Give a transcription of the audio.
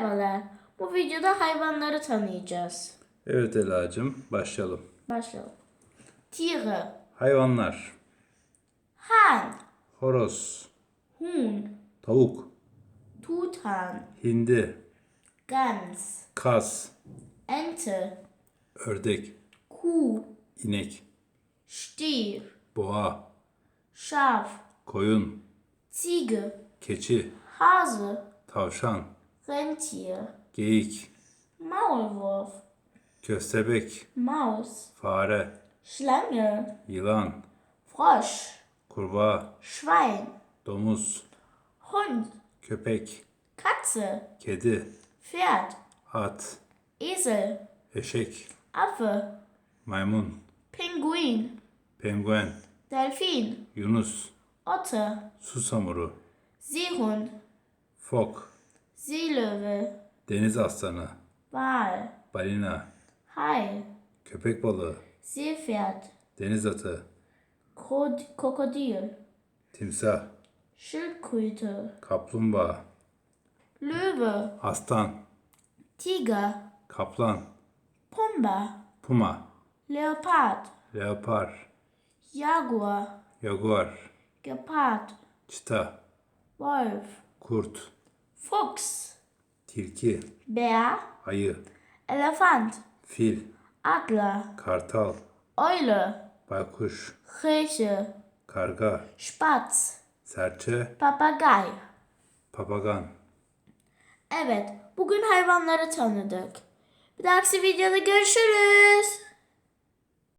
Merhabalar. Bu videoda hayvanları tanıyacağız. Evet Ela'cığım başlayalım. Başlayalım. Tiere. Hayvanlar. Hahn. Horoz, Huhn. tavuk, Truthahn. hindi, Gans. kas, Ente. ördek, Kuh. inek, Stier. boğa, Schaf. koyun, Ziege. keçi, Hase. tavşan, Rentier. geyik, Maulwurf. köstebek, Maus. fare, Schlange. yılan, Frosch. kurbağa, Schwein. domuz, Hund. köpek, Katze. kedi, Pferd. at, Esel. eşek, Affe. maymun, Pinguin. penguen, Delfin. yunus, Otter. susamuru, Seehund. fok, Seelöwe. deniz aslanı, Wal. balina, Hai. köpek balığı, Seepferd. deniz atı, Krod Krokodil. timsah, Schildkröte. kaplumbağa, Löwe. aslan, Tiger. kaplan, Pumba. puma, Leopard. leopar, Jaguar. jaguar, Gepard. çita, Wolf. kurt, Fuchs. tilki, Bär. ayı, Elefant. fil, Adler. kartal, Eule. baykuş, Kirche. karga, Spatz. serçe, Papagei. papagan. Evet, bugün hayvanları tanıdık. Bir dahaki videoda görüşürüz.